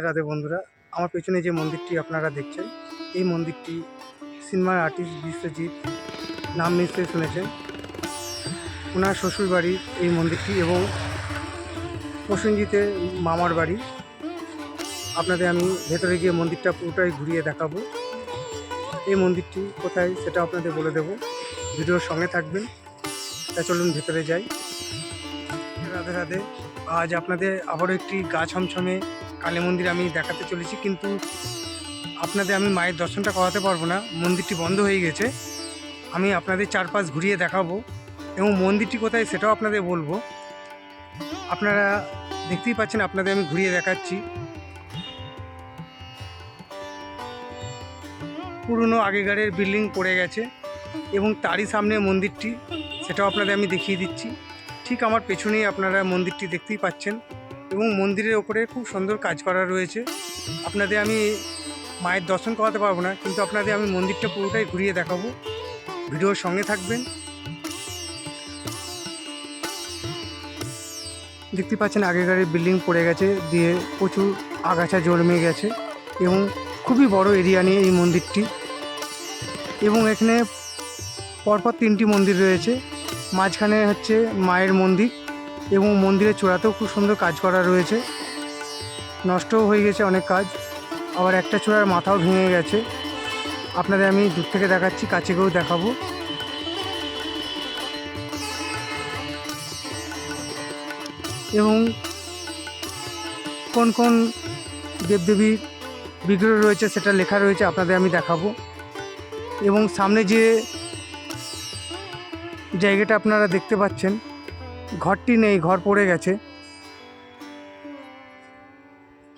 রাধে বন্ধুরা। আমার পেছনে যে মন্দিরটি আপনারা দেখছেন, এই মন্দিরটি সিনেমার আর্টিস্ট বিশ্বজিৎ নাম নিশ্চয়ই শুনেছেন। ওনার শ্বশুরবাড়ির এই মন্দিরটি এবং প্রসেনজিতের মামার বাড়ি। আপনাদের আমি ভেতরে গিয়ে মন্দিরটা পুরোটাই ঘুরিয়ে দেখাবো। এই মন্দিরটি কোথায় সেটা আপনাদের বলে দেব। ভিডিওর সঙ্গে থাকবেন। তা চলুন ভেতরে যাই। রাধে রাধে। আজ আপনাদের আবারও একটি গা ছমছমে কালী মন্দির আমি দেখাতে চলেছি, কিন্তু আপনাদের আমি মায়ের দর্শনটা করাতে পারব না। মন্দিরটি বন্ধ হয়ে গেছে। আমি আপনাদের চারপাশ ঘুরিয়ে দেখাবো এবং মন্দিরটি কোথায় সেটাও আপনাদের বলব। আপনারা দেখতেই পাচ্ছেন, আপনাদের আমি ঘুরিয়ে দেখাচ্ছি। পুরনো আগেকারের বিল্ডিং পড়ে গেছে এবং তারই সামনে মন্দিরটি, সেটাও আপনাদের আমি দেখিয়ে দিচ্ছি। ঠিক আমার পেছনেই আপনারা মন্দিরটি দেখতেই পাচ্ছেন এবং মন্দিরের ওপরে খুব সুন্দর কাজ করা রয়েছে। আপনাদের আমি মায়ের দর্শন করাতে পারব না, কিন্তু আপনাদের আমি মন্দিরটা পুরোটাই ঘুরিয়ে দেখাবো। ভিডিওর সঙ্গে থাকবেন। দেখতে পাচ্ছেন আগেকারের বিল্ডিং পড়ে গেছে, দিয়ে প্রচুর আগাছা জন্মে গেছে এবং খুবই বড় এরিয়া নিয়ে এই মন্দিরটি। এবং এখানে পরপর তিনটি মন্দির রয়েছে। মাঝখানে হচ্ছে মায়ের মন্দির এবং মন্দিরের চূড়াতেও খুব সুন্দর কাজ করা রয়েছে। নষ্টও হয়ে গেছে অনেক কাজ। আবার একটা চূড়ার মাথাও ভেঙে গেছে। আপনাদের আমি দূর থেকে দেখাচ্ছি, কাছে গিয়েও দেখাবো। এবং কোন কোন দেবদেবীর বিগ্রহ রয়েছে সেটা লেখা রয়েছে, আপনাদের আমি দেখাবো। এবং সামনে যে জায়গাটা আপনারা দেখতে পাচ্ছেন। ঘরটি নেই, ঘর পড়ে গেছে।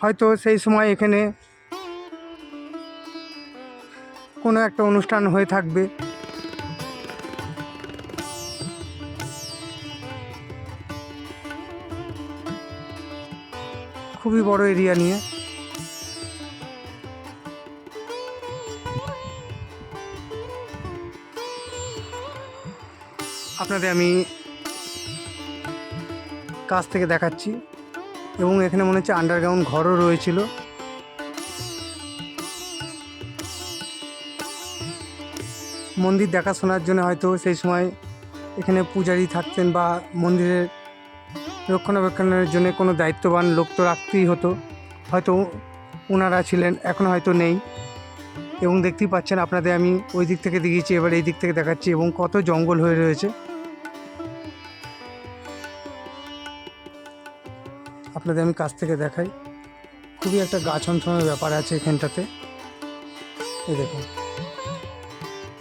হয়তো সেই সময় এখানে কোনো একটা অনুষ্ঠান হয়ে থাকবে। খুবই বড় এরিয়া নিয়ে। আপনাদের আমি কাছ থেকে দেখাচ্ছি এবং এখানে মনে হচ্ছে আন্ডারগ্রাউন্ড ঘরও রয়েছিল। মন্দির দেখাশোনার জন্য হয়তো সেই সময় এখানে পূজারি থাকতেন বা মন্দিরের রক্ষণাবেক্ষণের জন্য কোনো দায়িত্ববান লোক তো রাখতেই হতো। হয়তো ওনারা ছিলেন, এখন হয়তো নেই। এবং দেখতেই পাচ্ছেন, আপনাদের আমি ওই দিক থেকে দেখিয়েছি, এবার এই দিক থেকে দেখাচ্ছি এবং কত জঙ্গল হয়ে রয়েছে। আপনাদের আমি কাছ থেকে দেখাই। খুবই একটা গা ছমছমের ব্যাপার আছে এখানটাতে। এই দেখুন।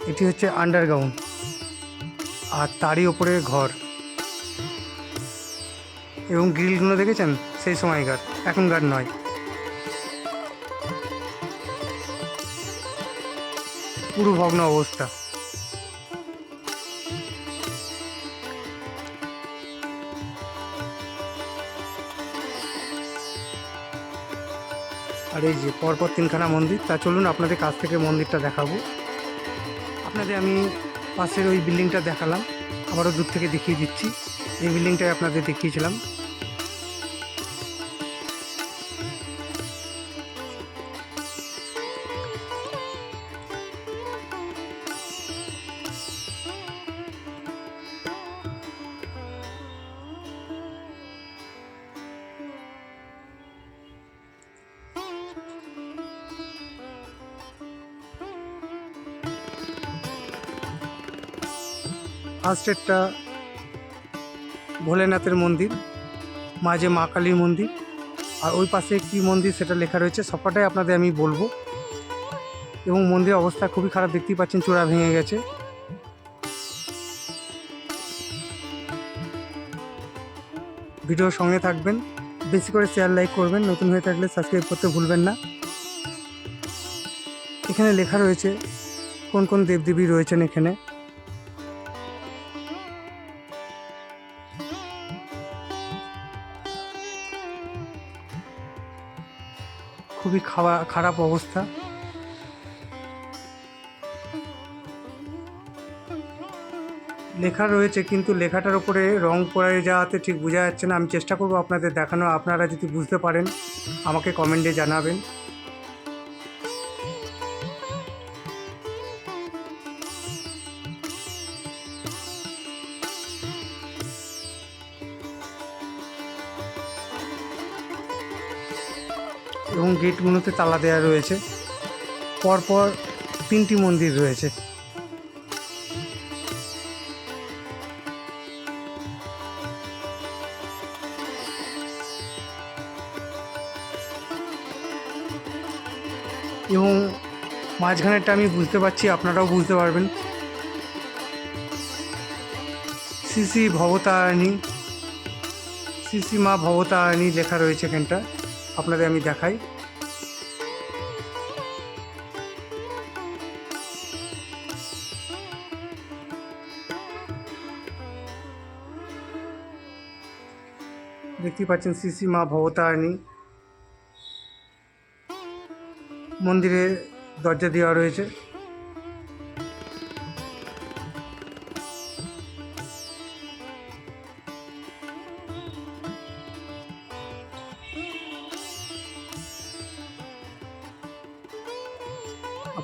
এটি হচ্ছে আন্ডারগ্রাউন্ড আর তারই ওপরে ঘর। এবং গ্রিলগুলো দেখেছেন? সেই সময়কার। এখনকার নয়। পুরো ভগ্ন অবস্থা। আর এই যে পরপর তিনখানা মন্দির, তা চলুন আপনাদের কাছ থেকে মন্দিরটা দেখাবো। আপনাদের আমি পাশের ওই বিল্ডিংটা দেখালাম, আবারও দূর থেকে দেখিয়ে দিচ্ছি। এই বিল্ডিংটাই আপনাদের দেখিয়েছিলাম। ফার্স্ট একটা ভোলেনাথের মন্দির, মাঝে মা কালীর মন্দির, আর ওই পাশে কী মন্দির সেটা লেখা রয়েছে সবটাই আপনাদের আমি বলব। এবং মন্দিরের অবস্থা খুবই খারাপ, দেখতেই পাচ্ছেন চূড়া ভেঙে গেছে। ভিডিও সঙ্গে থাকবেন, বেশি করে শেয়ার লাইক করবেন, নতুন হয়ে থাকলে সাবস্ক্রাইব করতে ভুলবেন না। এখানে লেখা রয়েছে, কোন কোন দেবদেবী রয়েছেন এখানে। খুবই খাওয়া, খারাপ অবস্থা। লেখা রয়েছে, কিন্তু লেখাটার উপরে রং পড়ে যাওয়াতে ঠিক বোঝা যাচ্ছে না। আমি চেষ্টা করব আপনাদের দেখানো। আপনারা যদি বুঝতে পারেন, আমাকে কমেন্টে জানাবেন। এবং গেটগুলোতে তালা দেওয়া রয়েছে। পরপর তিনটি মন্দির রয়েছে। এবং মাঝখানেরটা আমি বুঝতে পারছি, আপনারাও বুঝতে পারবেন। শ্রী শ্রী ভবতারিণী শ্রী মা ভবতারিণী লেখা রয়েছে এখানটা। আপনাদের আমি দেখাই। দেখতেই পাচ্ছেন শ্রী মা ভবতারিণী। মন্দিরে দরজা দেওয়া রয়েছে।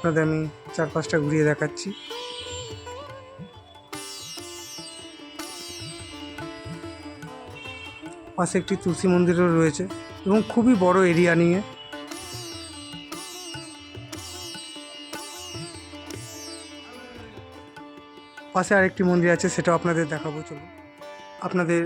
আপনাদের আমি চারপাশটা ঘুরিয়ে দেখাচ্ছি। পাশে একটি তুলসী মন্দিরও রয়েছে এবং খুবই বড় এরিয়া নিয়ে। পাশে আরেকটি মন্দির আছে, সেটাও আপনাদের দেখাবো, চলুন। আপনাদের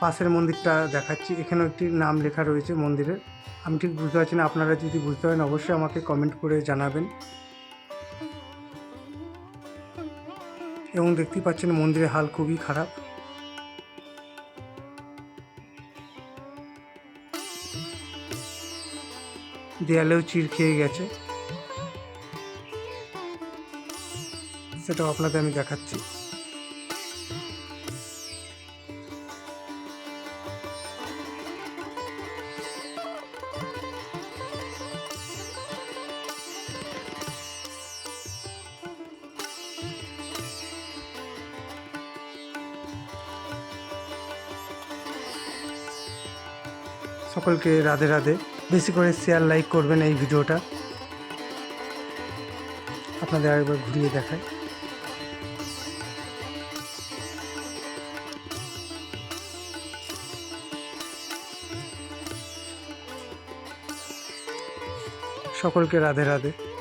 পাশের মন্দিরটা দেখাচ্ছি। এখানেও একটি নাম লেখা রয়েছে মন্দিরের। আমি ঠিক বুঝতে পারছি না, আপনারা যদি বুঝতে পারেন অবশ্যই আমাকে কমেন্ট করে জানাবেন। এবং দেখতেই পাচ্ছেন মন্দিরের হাল খুবই খারাপ। দেয়ালেও চির খেয়ে গেছে। সেটাও আপনাদের আমি দেখাচ্ছি। সকলকে রাধে রাধে। বেশি করে শেয়ার লাইক করবেন এই ভিডিওটা। আপনাদের আরেকবার ঘুরিয়ে দেখায় সকলকে রাধে রাধে।